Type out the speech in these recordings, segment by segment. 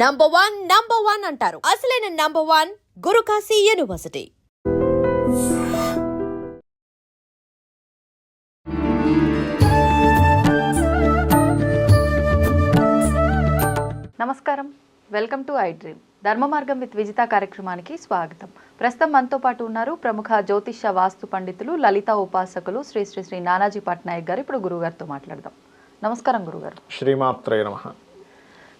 Number one number one అంటారు. అసలైన number one Gurukashi university నమస్కారం. Welcome to I dream Dharma Margam with Vijitha కార్యక్రమానికి స్వాగతం. ప్రస్తుతం మనతో పాటు ఉన్నారు ప్రముఖ జ్యోతిష్య వాస్తు పండితులు లలిత ఉపాసకులు శ్రీ శ్రీ శ్రీ నానాజీ పట్నాయక్ గారు. ఇప్పుడు గురుగారితో మాట్లాడదాం. నమస్కారం గురుగారు శ్రీమాత్రే నమ.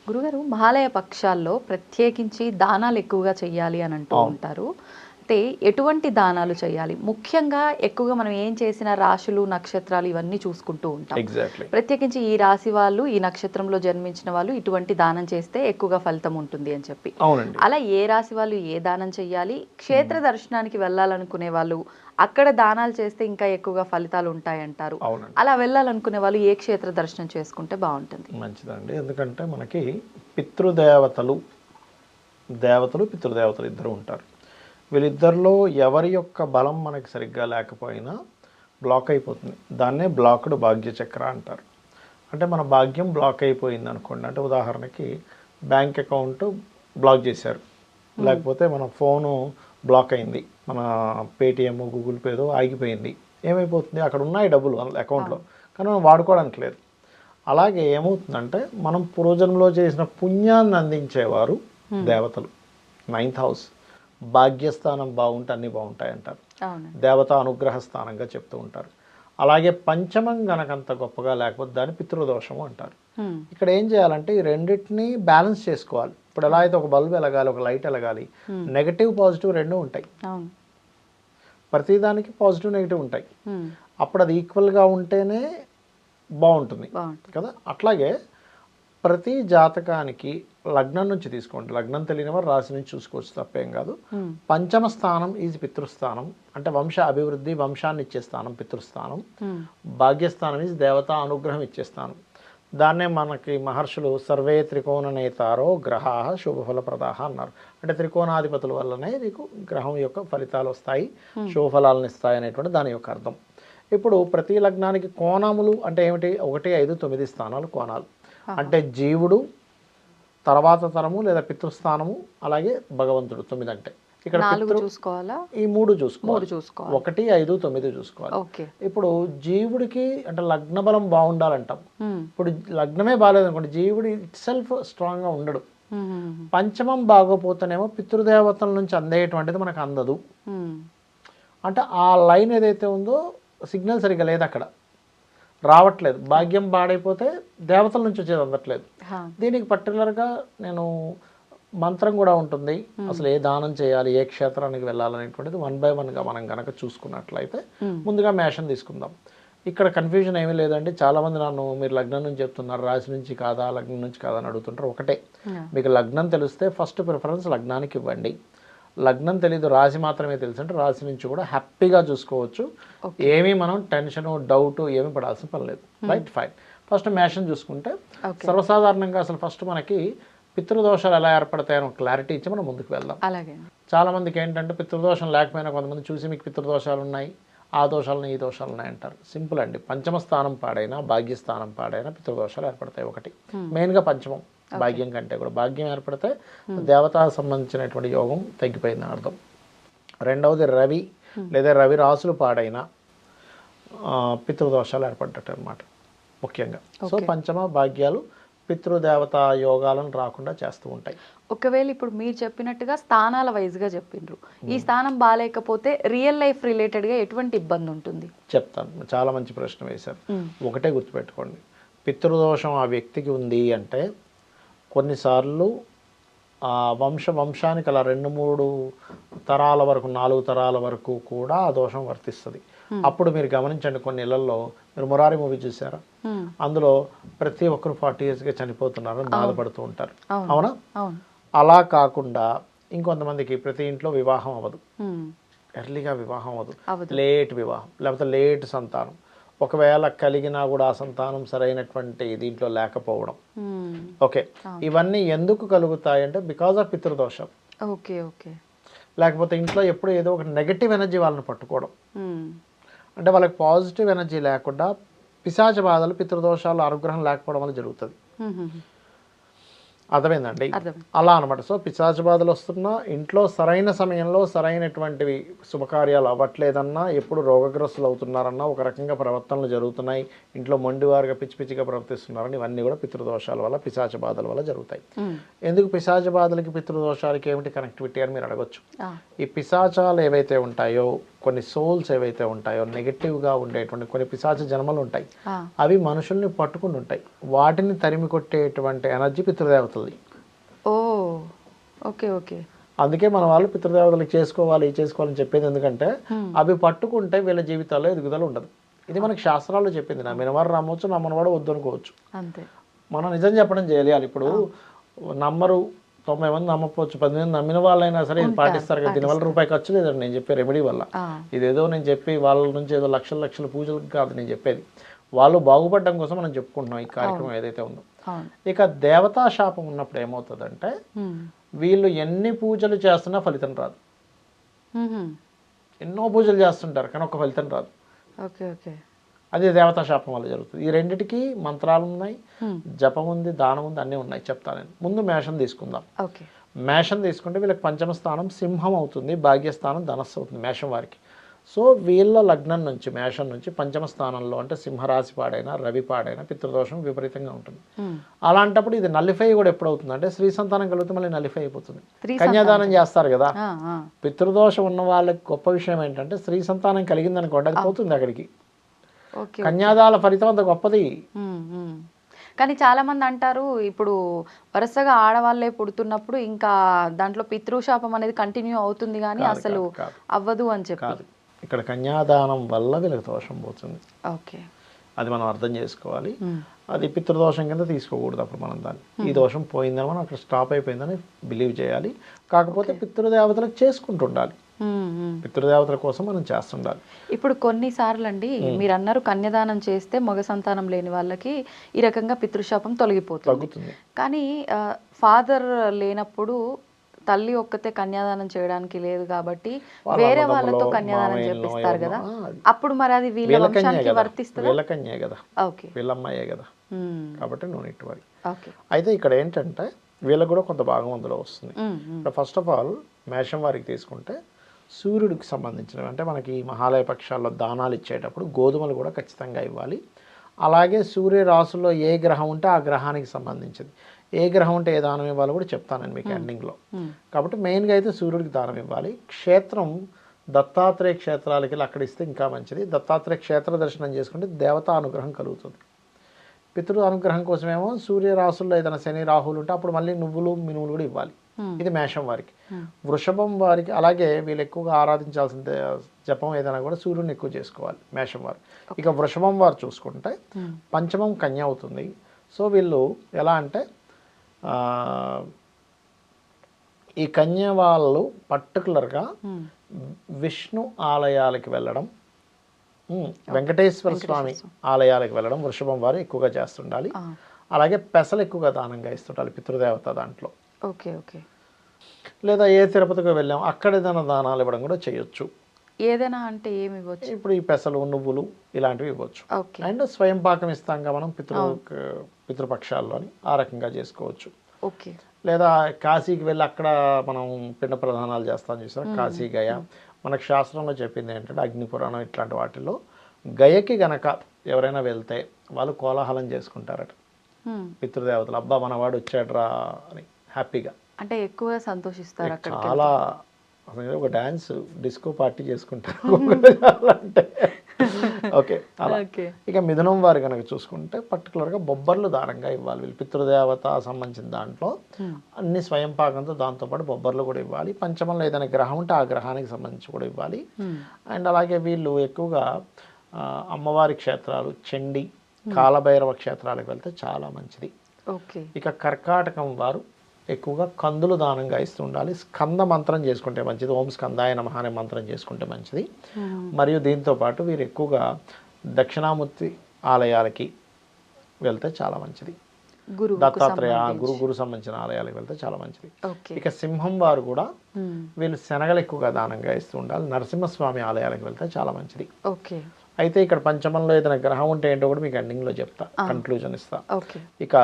గురుగారు మహాలయ పక్షాల్లో ప్రత్యేకించి దానాలు ఎక్కువగా చేయాలి అని అంటూ ఉంటారు. అయితే ఎటువంటి దానాలు చేయాలి? ముఖ్యంగా ఎక్కువగా మనం ఏం చేసిన రాశులు నక్షత్రాలు ఇవన్నీ చూసుకుంటూ ఉంటాం. ప్రత్యేకించి ఈ రాశి వాళ్ళు ఈ నక్షత్రంలో జన్మించిన వాళ్ళు ఇటువంటి దానం చేస్తే ఎక్కువగా ఫలితం ఉంటుంది అని చెప్పి. అలా ఏ రాశి వాళ్ళు ఏ దానం చెయ్యాలి క్షేత్ర దర్శనానికి వెళ్ళాలనుకునే వాళ్ళు అక్కడ దానాలు చేస్తే ఇంకా ఎక్కువగా ఫలితాలు ఉంటాయంటారు. అలా వెళ్ళాలనుకునే వాళ్ళు ఏ క్షేత్ర దర్శనం చేసుకుంటే బాగుంటుంది? మంచిదండి. ఎందుకంటే మనకి పితృదేవతలు దేవతలు పితృదేవతలు ఇద్దరు ఉంటారు. వీళ్ళిద్దరిలో ఎవరి యొక్క బలం మనకి సరిగ్గా లేకపోయినా బ్లాక్ అయిపోతుంది. దాన్నే బ్లాక్డ్ భాగ్య చక్ర అంటారు. అంటే మన భాగ్యం బ్లాక్ అయిపోయింది అనుకోండి. అంటే ఉదాహరణకి బ్యాంక్ అకౌంట్ బ్లాక్ చేశారు. లేకపోతే మన ఫోను బ్లాక్ అయింది. మన పేటిఎం గూగుల్ పేదో ఆగిపోయింది. ఏమైపోతుంది? అక్కడ ఉన్నాయి డబ్బులు అకౌంట్లో. కానీ మనం వాడుకోవడానికి లేదు. అలాగే ఏమవుతుందంటే మనం పూర్వజన్మలో చేసిన పుణ్యాన్ని అందించేవారు దేవతలు. Ninth house. భాగ్యస్థానం బాగుంటే అన్నీ బాగుంటాయి అంటారు దేవత అనుగ్రహ స్థానంగా చెప్తూ ఉంటారు. అలాగే పంచమం గనకంత గొప్పగా లేకపోతే దాన్ని పితృదోషం అంటారు. ఇక్కడ ఏం చేయాలంటే ఈ రెండింటిని బ్యాలెన్స్ చేసుకోవాలి. ఇప్పుడు ఎలా అయితే ఒక బల్బ్ వెలగాలి ఒక లైట్ వెలగాలి నెగటివ్ పాజిటివ్ రెండు ఉంటాయి. ప్రతిదానికి పాజిటివ్ నెగిటివ్ ఉంటాయి. అప్పుడు అది ఈక్వల్గా ఉంటేనే బాగుంటుంది. కదా? అట్లాగే ప్రతి జాతకానికి లగ్నం నుంచి తీసుకోండి. లగ్నం తెలియని వారు రాశి నుంచి చూసుకోవచ్చు తప్పేం కాదు. పంచమ స్థానం ఈజ్ పితృస్థానం. అంటే వంశ అభివృద్ధి వంశాన్ని ఇచ్చే స్థానం పితృస్థానం. భాగ్యస్థానం ఈజ్ దేవతా అనుగ్రహం ఇచ్చే స్థానం. దాన్నే మనకి మహర్షులు సర్వే త్రికోణ నేతారో గ్రహా శుభఫలప్రదాహ అన్నారు. అంటే త్రికోణాధిపతుల వల్లనే నీకు గ్రహం యొక్క ఫలితాలు వస్తాయి శుభఫలాలను ఇస్తాయి అనేటువంటి దాని యొక్క అర్థం. ఇప్పుడు ప్రతి లగ్నానికి కోణములు అంటే ఏమిటి? ఒకటి ఐదు తొమ్మిది స్థానాలు కోణాలు. అంటే జీవుడు తర్వాత తరము లేదా పితృస్థానము అలాగే భగవంతుడు తొమ్మిది అంటే ఇక్కడ చూసుకోవాలా? ఈ మూడు చూసుకోవాలి. ఒకటి ఐదు తొమ్మిది చూసుకోవాలి. ఇప్పుడు జీవుడికి అంటే లగ్న బలం బాగుండాలంటాం. ఇప్పుడు లగ్నమే బాగాలేదు అనుకోండి జీవుడు ఇట్ సెల్ఫ్ స్ట్రాంగ్గా ఉండడు. హ్మ్. హ్మ్. పంచమం బాగోపోతేనేమో పితృదేవతల నుంచి అందేటువంటిది మనకు అందదు. అంటే ఆ లైన్ ఏదైతే ఉందో సిగ్నల్ సరిగ్గా లేదు అక్కడ రావట్లేదు. భాగ్యం పాడైపోతే దేవతల నుంచి వచ్చేది అందట్లేదు. దీనికి పర్టికులర్గా నేను మంత్రం కూడా ఉంటుంది. అసలు ఏ దానం చేయాలి ఏ క్షేత్రానికి వెళ్ళాలనేటువంటిది వన్ బై వన్గా మనం కనుక చూసుకున్నట్లయితే ముందుగా మేషం తీసుకుందాం. ఇక్కడ కన్ఫ్యూజన్ ఏమీ లేదండి. చాలామంది నన్ను మీరు లగ్నం నుంచి చెప్తున్నారు. రాశి నుంచి కాదా లగ్నం నుంచి కాదా అని అడుగుతుంటారు ఒకటే. మీకు లగ్నం తెలిస్తే ఫస్ట్ ప్రిఫరెన్స్ లగ్నానికి ఇవ్వండి. లగ్నం తెలీదు రాశి మాత్రమే తెలుసు అంటే రాశి నుంచి కూడా హ్యాపీగా చూసుకోవచ్చు. ఏమీ మనం టెన్షన్ డౌట్ ఏమీ పడాల్సిన పని లేదు. Right fine. ఫస్ట్ మేషం చూసుకుంటే. సర్వసాధారణంగా అసలు ఫస్ట్ మనకి పితృదోషాలు ఎలా ఏర్పడతాయని క్లారిటీ ఇచ్చి మనం ముందుకు వెళ్దాం. అలాగే. చాలా మందికి ఏంటంటే పితృదోషం లేకపోయినా కొంతమంది చూసి మీకు పితృదోషాలు ఉన్నాయి ఆ దోషాలను ఈ దోషాలు ఉన్నాయి అంటారు. సింపుల్ అండి. పంచమ స్థానం పాడైనా భాగ్యస్థానం పాడైనా పితృదోషాలు ఏర్పడతాయి ఒకటి. మెయిన్గా పంచమం. భాగ్యం కంటే కూడా. భాగ్యం ఏర్పడితే దేవతా సంబంధించినటువంటి యోగం తగ్గిపోయిందని అర్థం. రెండవది రవి లేదా రవి రాసులు పాడైన పితృదోషాలు ఏర్పడ్డట్టు అనమాట ముఖ్యంగా. సో పంచమ భాగ్యాలు పితృదేవత యోగాలను రాకుండా చేస్తూ ఉంటాయి. ఒకవేళ ఇప్పుడు మీరు చెప్పినట్టుగా స్థానాల వైజ్గా చెప్పిండ్రు ఈ స్థానం బాగాలేకపోతే రియల్ లైఫ్ రిలేటెడ్గా ఎటువంటి ఇబ్బంది ఉంటుంది? చెప్తాను. చాలా మంచి ప్రశ్న వేశారు. ఒకటే గుర్తుపెట్టుకోండి. పితృదోషం ఆ వ్యక్తికి ఉంది అంటే కొన్నిసార్లు ఆ వంశ వంశానికి అలా రెండు మూడు తరాల వరకు నాలుగు తరాల వరకు కూడా ఆ దోషం వర్తిస్తుంది. అప్పుడు మీరు గమనించండి కొన్ని ఇళ్ళలో మీరు మురారి మూవీ చూసారా. అందులో ప్రతి ఒక్కరు ఫార్టీ ఇయర్స్గా చనిపోతున్నారని బాధపడుతూ ఉంటారు. అవును. అలా కాకుండా ఇంకొంతమందికి ప్రతి ఇంట్లో వివాహం అవ్వదు. ఎర్లీగా వివాహం అవ్వదు. లేట్ వివాహం లేకపోతే లేట్ సంతానం. ఒకవేళ కలిగినా కూడా ఆ సంతానం సరైనటువంటి దీంట్లో లేకపోవడం. ఓకే ఇవన్నీ ఎందుకు కలుగుతాయి అంటే బికాజ్ ఆఫ్ పితృదోషం ఓకే ఓకే లేకపోతే ఇంట్లో ఎప్పుడు ఏదో ఒక నెగటివ్ ఎనర్జీ వాళ్ళని పట్టుకోవడం హ్మ్. అంటే వాళ్ళకి పాజిటివ్ ఎనర్జీ లేకుండా పిశాచ బాధలు పితృదోషాలు అనుగ్రహం లేకపోవడం వల్ల జరుగుతుంది. హ్మ్. అర్థమైందండి? అర్థమైంది. అలా అనమాట సో పిశాచ బాధలు వస్తున్నా ఇంట్లో సరైన సమయంలో సరైనటువంటివి శుభకార్యాలు అవ్వట్లేదన్నా ఎప్పుడు రోగగ్రస్తులు అవుతున్నారన్నా ఒక రకంగా ప్రవర్తనలు జరుగుతున్నాయి ఇంట్లో మొండివారుగా పిచ్చి పిచ్చిగా ప్రవర్తిస్తున్నారని ఇవన్నీ కూడా పితృదోషాల వల్ల పిశాచ బాధల వల్ల జరుగుతాయి. ఎందుకు పిశాచ బాధలకి పితృదోషాలకి ఏమిటి కనెక్టివిటీ అని మీరు అడగొచ్చు. ఈ పిశాచాలు ఏవైతే ఉంటాయో కొన్ని సోల్స్ ఏవైతే ఉంటాయో నెగిటివ్గా ఉండేటువంటి కొన్ని పిశాచ జన్మలు ఉంటాయి. అవి మనుషుల్ని పట్టుకుని ఉంటాయి వాటిని తరిమి కొట్టేటువంటి ఎనర్జీ పితృదేవతలది ఓ ఓకే ఓకే. అందుకే మన వాళ్ళు పితృదేవతలకు చేసుకోవాలి చేసుకోవాలని చెప్పేది ఎందుకంటే అవి పట్టుకుంటే వీళ్ళ జీవితాల్లో ఎదుగుదల ఉండదు. ఇది మనకి శాస్త్రాల్లో చెప్పింది. నా మినవారు నమ్మవచ్చు నమ్మనవాడు వద్దు అనుకోవచ్చు. అంతే. మనం నిజం చెప్పడం చేయాలి. ఇప్పుడు నమ్మరు తొంభై మంది నమ్మకపోవచ్చు పది మంది నమ్మిన వాళ్ళైనా సరే ఇది పాటిస్తారు కదా దీనివల్ల రూపాయి ఖర్చు లేదండి నేను చెప్పే రెమెడీ వల్ల. ఇదేదో నేను చెప్పి వాళ్ళ నుంచి ఏదో లక్షల లక్షల పూజలు కాదు నేను చెప్పేది. వాళ్ళు బాగుపడడం కోసం మనం చెప్పుకుంటున్నాం ఈ కార్యక్రమం ఏదైతే ఉందో. ఇక దేవతా శాపం ఉన్నప్పుడు ఏమవుతుందంటే. వీళ్ళు ఎన్ని పూజలు చేస్తున్నా ఫలితం రాదు. ఎన్నో పూజలు చేస్తుంటారు కానీ ఒక ఫలితం రాదు. అది దేవతా శాపం వల్ల జరుగుతుంది. ఈ రెండిటికి మంత్రాలు ఉన్నాయి. జపం ఉంది దానం ఉంది అన్నీ ఉన్నాయి. చెప్తాను నేను. ముందు మేషం తీసుకుందాం. మేషం తీసుకుంటే వీళ్ళకి పంచమ స్థానం సింహం అవుతుంది భాగ్యస్థానం ధనస్సు అవుతుంది మేషం వారికి. సో వీళ్ళ లగ్నం నుంచి మేషం నుంచి పంచమ స్థానంలో అంటే సింహరాశి పాడైనా రవి పాడైనా పితృదోషం విపరీతంగా ఉంటుంది. అలాంటప్పుడు ఇది నల్లిఫై కూడా ఎప్పుడు అవుతుంది అంటే స్త్రీ సంతానం కలిగితే మళ్ళీ నల్లిఫై అయిపోతుంది. స్త్రీ కన్యాదానం చేస్తారు కదా. పితృదోషం ఉన్న వాళ్ళకి గొప్ప విషయం ఏంటంటే స్త్రీ సంతానం కలిగింది అనుకోండి అది పోతుంది అక్కడికి. ఓకే కన్యాదాల ఫలితం అంత గొప్పది. కానీ చాలా మంది అంటారు ఇప్పుడు వరుసగా ఆడవాళ్ళే పుడుతున్నప్పుడు ఇంకా దాంట్లో పితృశాపం అనేది కంటిన్యూ అవుతుంది కానీ అసలు. అవ్వదు అని చెప్పి. కాదు. ఇక్కడ కన్యాదానం వల్ల వీళ్ళకి దోషం పోతుంది. ఓకే. అది మనం అర్థం చేసుకోవాలి. అది పితృదోషం కింద తీసుకోకూడదు అప్పుడు మనం దాన్ని. ఈ దోషం పోయిందని మనం అక్కడ స్టాప్ అయిపోయిందని బిలీవ్ చేయాలి. కాకపోతే పితృదేవతలకు చేసుకుంటుండాలి. పితృదేవతల కోసం మనం చేస్తుండాలి. ఇప్పుడు కొన్నిసార్లు అండి మీరు అన్నారు కన్యాదానం చేస్తే మగ సంతానం లేని వాళ్ళకి ఈ రకంగా పితృశాపం తొలగిపోతుంది. కానీ ఫాదర్ లేనప్పుడు తల్లి ఒక్కతే కన్యాదానం చేయడానికి లేదు కాబట్టి వేరే వాళ్ళతో కన్యాదానం చేపిస్తారు కదా. అప్పుడు మరి అది వీళ్ళ వంశానికి వర్తిస్తుందా? వీళ్ళ కన్యే కదా. ఓకే. వీళ్ళ అమ్మాయే కదా కాబట్టి నో ఇటు వరి ఓకే. అయితే ఇక్కడ ఏంటంటే వీళ్ళకి కూడా కొంత భాగం అందులో వస్తుంది. ఇప్పుడు ఫస్ట్ ఆఫ్ ఆల్ మేషం వారికి తీసుకుంటే సూర్యుడికి సంబంధించినవి అంటే మనకి మహాలయ పక్షాల్లో దానాలు ఇచ్చేటప్పుడు గోధుమలు కూడా ఖచ్చితంగా ఇవ్వాలి. అలాగే సూర్య రాశుల్లో ఏ గ్రహం ఉంటే ఆ గ్రహానికి సంబంధించింది. ఏ గ్రహం ఉంటే ఏ దానం ఇవ్వాలో కూడా చెప్తాను మీకు ఎండింగ్లో. కాబట్టి మెయిన్గా అయితే సూర్యుడికి దానం ఇవ్వాలి. క్షేత్రం దత్తాత్రేయ క్షేత్రాలకి వెళ్ళి అక్కడ ఇస్తే ఇంకా మంచిది. దత్తాత్రేయ క్షేత్ర దర్శనం చేసుకుంటే దేవతా అనుగ్రహం కలుగుతుంది. పితృ అనుగ్రహం కోసమేమో సూర్య రాసుల్లో ఏదైనా శని రాహులు ఉంటే అప్పుడు మళ్ళీ నువ్వులు మినువులు కూడా ఇవ్వాలి. ఇది మేషం వారికి. వృషభం వారికి అలాగే వీళ్ళు ఎక్కువగా ఆరాధించాల్సిన జపం ఏదైనా కూడా సూర్యుని ఎక్కువ చేసుకోవాలి మేషం వారు. ఇక వృషభం వారు చూసుకుంటే పంచమం కన్య అవుతుంది. సో వీళ్ళు ఎలా అంటే ఈ కన్య వాళ్ళు పర్టికులర్గా. విష్ణు ఆలయాలకి వెళ్ళడం వెంకటేశ్వర స్వామి ఆలయాలకు వెళ్ళడం వృషభం వారు ఎక్కువగా చేస్తుండాలి. అలాగే పెసలు ఎక్కువగా దానంగా ఇస్తుండాలి పితృదేవత దాంట్లో. Okay okay. లేదా ఏ తిరుపతికి వెళ్ళాం అక్కడ ఏదైనా దానాలు ఇవ్వడం కూడా చేయొచ్చు. ఏదైనా అంటే ఏమి ఇవ్వచ్చు? ఇప్పుడు ఈ పెసలు నువ్వులు ఇలాంటివి ఇవ్వచ్చు. అండ్ స్వయం పాకం ఇస్తాం మనం పితృ పితృపక్షాల్లోని ఆ రకంగా చేసుకోవచ్చు. ఓకే. లేదా కాశీకి వెళ్ళి అక్కడ మనం పిండ ప్రధానాలు చేస్తాం చూసారా కాశీ గయ. మనకు శాస్త్రంలో చెప్పింది ఏంటంటే అగ్ని పురాణం ఇట్లాంటి వాటిల్లో గయకి గనక ఎవరైనా వెళ్తే వాళ్ళు కోలాహలం చేసుకుంటారట. పితృదేవతలు అబ్బా మనవాడు వచ్చాడ్రా అని హ్యాపీగా. అంటే ఎక్కువ సంతోషిస్తారు చాలా ఒక డ్యాన్స్ డిస్కో పార్టీ చేసుకుంటారు. అంటే ఓకే అలా. ఇక మిథునం వారు కనుక చూసుకుంటే పర్టికులర్గా బొబ్బర్లు దారంగా ఇవ్వాలి. వీళ్ళు పితృదేవత సంబంధించిన దాంట్లో. అన్ని స్వయం పాకంతో దాంతోపాటు బొబ్బర్లు కూడా ఇవ్వాలి. పంచమంలో ఏదైనా గ్రహం ఉంటే ఆ గ్రహానికి సంబంధించి కూడా ఇవ్వాలి. అండ్ అలాగే వీళ్ళు ఎక్కువగా అమ్మవారి క్షేత్రాలు చండి కాలభైరవ క్షేత్రాలకు వెళ్తే చాలా మంచిది. ఓకే. ఇక కర్కాటకం వారు ఎక్కువగా కందులు దానంగా ఇస్తూ ఉండాలి స్కంద మంత్రం చేసుకుంటే మంచిది. ఓం స్కందాయ నమః అనే మంత్రం చేసుకుంటే మంచిది. ఉమ్. మరియు దీంతో పాటు వీరు ఎక్కువగా దక్షిణామూర్తి ఆలయాలకి వెళ్తే చాలా మంచిది. గురువుకు దత్తాత్రేయ. గురు గురు సంబంధించిన ఆలయాలకు వెళ్తే చాలా మంచిది. ఇక సింహం వారు కూడా ఉమ్. వీళ్ళు శనగలు ఎక్కువగా దానంగా ఇస్తూ ఉండాలి. నరసింహస్వామి ఆలయాలకు వెళ్తే చాలా మంచిది. ఓకే. అయితే ఇక్కడ పంచమంలో ఏదైనా గ్రహం ఉంటే ఏంటో కూడా మీకు ఎండింగ్లో చెప్తా. కన్క్లూజన్ ఇస్తా. ఓకే. ఇక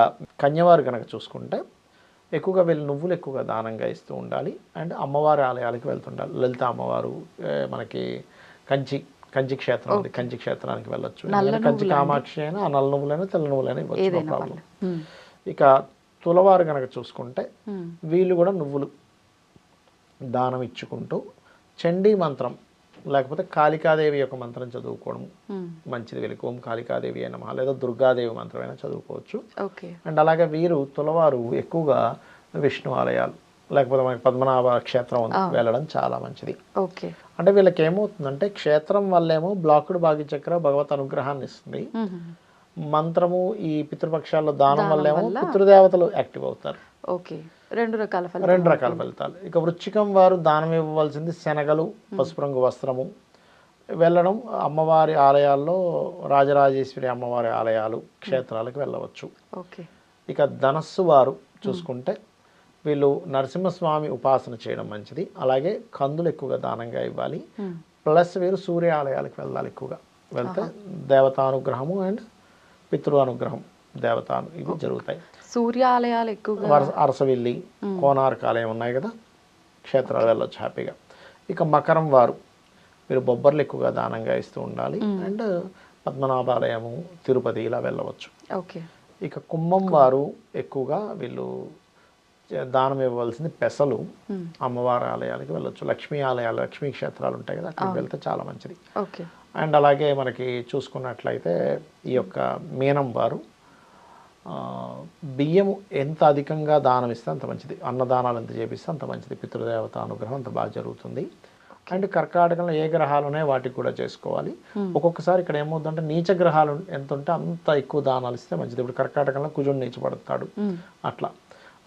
కన్యవారు కనుక చూసుకుంటే ఎక్కువగా వీళ్ళు నువ్వులు ఎక్కువగా దానంగా ఇస్తూ ఉండాలి. అండ్ అమ్మవారి ఆలయాలకు వెళ్తుండాలి. లలిత అమ్మవారు మనకి కంచి కంచి క్షేత్రం ఉంది. కంచి క్షేత్రానికి వెళ్ళొచ్చు. కంచి కామాక్షి అయినా ఆ నల్ల నువ్వులైనా తెల్ల నువ్వులైనా ఇవ్వచ్చు. ఉమ్, ఇక తులవారు కనుక చూసుకుంటే వీళ్ళు కూడా నువ్వులు దానం ఇచ్చుకుంటూ చండీ మంత్రం లేకపోతే కాళికాదేవి యొక్క మంత్రం చదువుకోవడం ఉమ్, మంచిది. ఓం కాళికాదేవి అయినా లేదా దుర్గాదేవి మంత్రం అయినా చదువుకోవచ్చు. ఓకే అండ్ అలాగే వీరు తులవారు ఎక్కువగా విష్ణు ఆలయాలు లేకపోతే మనకి పద్మనాభ క్షేత్రం ఉంది, వెళ్ళడం చాలా మంచిది. ఓకే అంటే వీళ్ళకి ఏమవుతుందంటే క్షేత్రం వల్లేమో బ్లాకుడు భాగ్యచక్ర భగవత్ అనుగ్రహాన్ని ఇస్తుంది. ఉమ్, మంత్రము ఈ పితృపక్షాల్లో దానం వల్లేమో పితృదేవతలు యాక్టివ్ అవుతారు. ఓకే రెండు రకాల ఫలితాలు రెండు రకాల ఫలితాలు. ఇక వృచ్చికం వారు దానం ఇవ్వవలసింది శనగలు పసుపు రంగు వస్త్రము. వెళ్ళడం అమ్మవారి ఆలయాల్లో రాజరాజేశ్వరి అమ్మవారి ఆలయాలు క్షేత్రాలకు వెళ్ళవచ్చు. ఓకే. ఇక ధనస్సు వారు చూసుకుంటే వీళ్ళు నరసింహస్వామి ఉపాసన చేయడం మంచిది. అలాగే కందులు ఎక్కువగా దానంగా ఇవ్వాలి. ప్లస్ వీరు సూర్య ఆలయాలకు వెళ్ళాలి ఎక్కువగా. వెళ్తే దేవతానుగ్రహము అండ్ పితృ అనుగ్రహం దేవతాను ఇవి జరుగుతాయి. సూర్య ఆలయాలు ఎక్కువగా అరసవిల్లి కోనార్క ఆలయం ఉన్నాయి కదా క్షేత్రాలు వెళ్ళొచ్చు హ్యాపీగా. ఇక మకరం వారు మీరు బొబ్బర్లు ఎక్కువగా దానంగా ఇస్తూ ఉండాలి. అండ్ పద్మనాభాలయము తిరుపతి ఇలా వెళ్ళవచ్చు. ఓకే. ఇక కుంభం వారు ఎక్కువగా వీళ్ళు దానం ఇవ్వవలసింది పెసలు. అమ్మవారి ఆలయాలకు వెళ్ళొచ్చు. లక్ష్మీ ఆలయాలు లక్ష్మీ క్షేత్రాలు ఉంటాయి కదా అక్కడికి వెళ్తే చాలా మంచిది. ఓకే. అండ్ అలాగే మనకి చూసుకున్నట్లయితే ఈ యొక్క మీనం వారు బియ్యము ఎంత అధికంగా దానం ఇస్తే అంత మంచిది. అన్నదానాలు ఎంత చేపిస్తే అంత మంచిది. పితృదేవత అనుగ్రహం అంత బాగా జరుగుతుంది. అండ్ కర్కాటకంలో ఏ గ్రహాలు ఉన్నాయో వాటికి కూడా చేసుకోవాలి. ఒక్కొక్కసారి ఇక్కడ ఏమవుతుందంటే నీచ గ్రహాలు ఎంత ఉంటే అంత ఎక్కువ దానాలు ఇస్తే మంచిది. ఇప్పుడు కర్కాటకంలో కుజుడు నీచపడతాడు. అట్లా.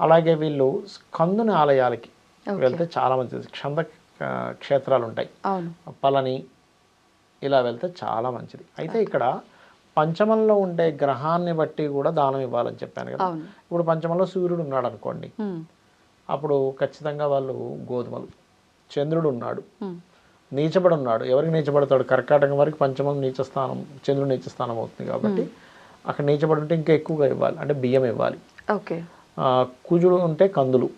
అలాగే వీళ్ళు కందుని ఆలయాలకి వెళ్తే చాలా మంచిది. క్షంద క్షేత్రాలు ఉంటాయి. పళని ఇలా వెళ్తే చాలా మంచిది. అయితే ఇక్కడ పంచమంలో ఉండే గ్రహాన్ని బట్టి కూడా దానం ఇవ్వాలని చెప్పాను కదా. ఇప్పుడు పంచమంలో సూర్యుడు ఉన్నాడు అనుకోండి. అప్పుడు ఖచ్చితంగా వాళ్ళు గోధుమలు చంద్రుడు ఉన్నాడు. నీచబడి ఉన్నాడు. ఎవరికి నీచబడతాడు? కర్కాటకం వరకు పంచమం నీచ స్థానం చంద్రుడు నీచ స్థానం అవుతుంది కాబట్టి అక్కడ నీచబడి ఉంటే ఇంకా ఎక్కువగా ఇవ్వాలి. అంటే బియ్యం ఇవ్వాలి. ఓకే. కుజుడు ఉంటే కందులు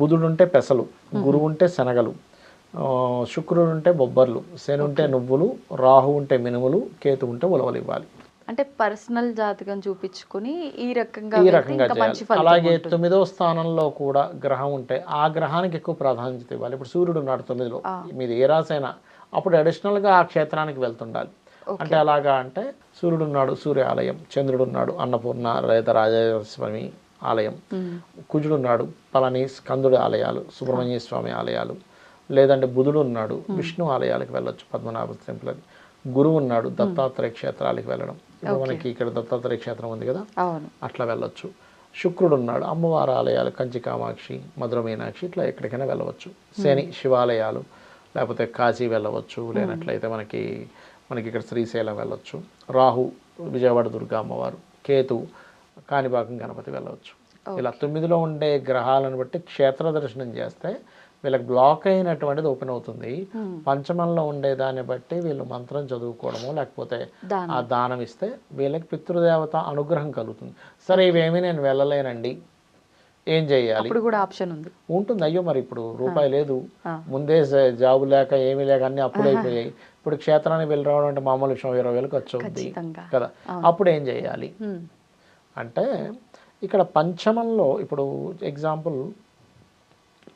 బుధుడు ఉంటే పెసలు గురువు ఉంటే శనగలు శుక్రుడు ఉంటే బొబ్బర్లు శని ఉంటే నువ్వులు రాహు ఉంటే మినుములు కేతు ఉంటే ఉలవలు ఇవ్వాలి అంటే పర్సనల్ జాతకం చూపించుకుని ఈ రకంగా ఈ రకంగా చేయాలి. అలాగే. తొమ్మిదో స్థానంలో కూడా గ్రహం ఉంటే ఆ గ్రహానికి ఎక్కువ ప్రాధాన్యత ఇవ్వాలి. ఇప్పుడు సూర్యుడు ఉన్నాడు తొమ్మిదిలో మీది ఏ రాసైనా అప్పుడు అడిషనల్గా ఆ క్షేత్రానికి వెళ్తుండాలి. అంటే అలాగా అంటే సూర్యుడు ఉన్నాడు సూర్య ఆలయం చంద్రుడు ఉన్నాడు అన్నపూర్ణ రేత రాజస్వామి ఆలయం. ఉమ్, కుజుడు ఉన్నాడు పళని స్కందుడి ఆలయాలు సుబ్రహ్మణ్య స్వామి ఆలయాలు. లేదంటే బుధుడు ఉన్నాడు విష్ణు ఆలయాలకు వెళ్ళొచ్చు పద్మనాభ టెంపుల్ అది గురువు ఉన్నాడు దత్తాత్రేయ క్షేత్రాలకు వెళ్ళడం. మనకి ఇక్కడ దత్తాత్రేయ క్షేత్రం ఉంది కదా? అట్లా వెళ్ళొచ్చు. శుక్రుడు ఉన్నాడు అమ్మవారి ఆలయాలు కంచి కామాక్షి మధుర మీనాక్షి ఇట్లా ఎక్కడికైనా వెళ్ళవచ్చు. శని శివాలయాలు లేకపోతే కాశీ వెళ్ళవచ్చు లేనట్లయితే మనకి మనకి ఇక్కడ శ్రీశైలం వెళ్ళొచ్చు. రాహు విజయవాడ దుర్గా అమ్మవారు కేతు కాణిపాకం గణపతి వెళ్ళవచ్చు. ఇలా తొమ్మిదిలో ఉండే గ్రహాలను బట్టి క్షేత్ర దర్శనం చేస్తే వీళ్ళకి బ్లాక్ అయినటువంటిది ఓపెన్ అవుతుంది. పంచమంలో ఉండే దాన్ని బట్టి వీళ్ళు మంత్రం చదువుకోవడము లేకపోతే. ఆ దానం ఇస్తే వీళ్ళకి పితృదేవత అనుగ్రహం కలుగుతుంది. సరే ఇవేమీ నేను వెళ్ళలేనండి. ఏం చేయాలి? కూడా ఆప్షన్ ఉంది. ఉంటుంది. అయ్యో మరి ఇప్పుడు రూపాయి లేదు. ముందే జాబు లేక ఏమీ లేక అన్ని అప్పులు అయిపోయాయి. ఇప్పుడు క్షేత్రానికి వెళ్ళి రావడం అంటే మామూలు విషయం ఇరవై వేలు ఖర్చు ఖచ్చితంగా. కదా. అప్పుడు ఏం చేయాలి? అంటే ఇక్కడ పంచమంలో ఇప్పుడు ఎగ్జాంపుల్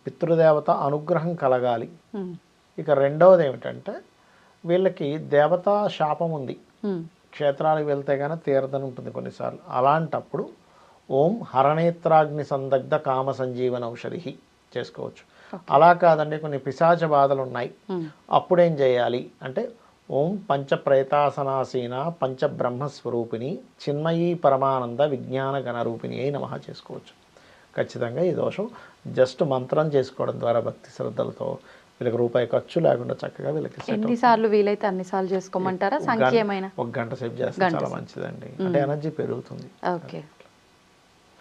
పితృదేవత అనుగ్రహం కలగాలి. ఇక రెండవది ఏమిటంటే వీళ్ళకి దేవతా శాపం ఉంది. క్షేత్రాలకు వెళ్తే కానీ తీరదని ఉంటుంది కొన్నిసార్లు. అలాంటప్పుడు ఓం హరనేత్రాగ్ని సందగ్ధ కామ సంజీవన ఔషధి చేసుకోవచ్చు. అలా కాదండి కొన్ని పిశాచ బాధలు ఉన్నాయి అప్పుడేం చేయాలి అంటే ఓం పంచ ప్రేతాసనాసీన పంచ బ్రహ్మస్వరూపిణి చిన్మయీ పరమానంద విజ్ఞాన గణరూపిణి అయి నమః చేసుకోవచ్చు. ఖచ్చితంగా ఈ దోషం జస్ట్ మంత్రం చేసుకోవడం ద్వారా భక్తి శ్రద్ధలతో వీళ్ళకి రూపాయి ఖర్చు లేకుండా చక్కగా వీళ్ళకి ఎన్నిసార్లు వీలైతే అన్నిసార్లు చేసుకోమంటారా సంఖ్య ఏమైనా ఒక గంట సేపు చేస్తే చాలా మంచిదండి అంటే ఎనర్జీ పెరుగుతుంది ఓకే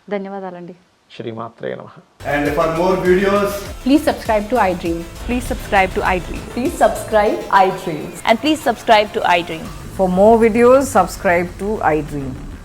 ధన్యవాదాలండి శ్రీమాత్రే నమ And for more videos, Please subscribe to iDream. Please subscribe to iDream. Please subscribe iDream. And please subscribe to iDream. For more videos, subscribe to iDream. Please like, share, and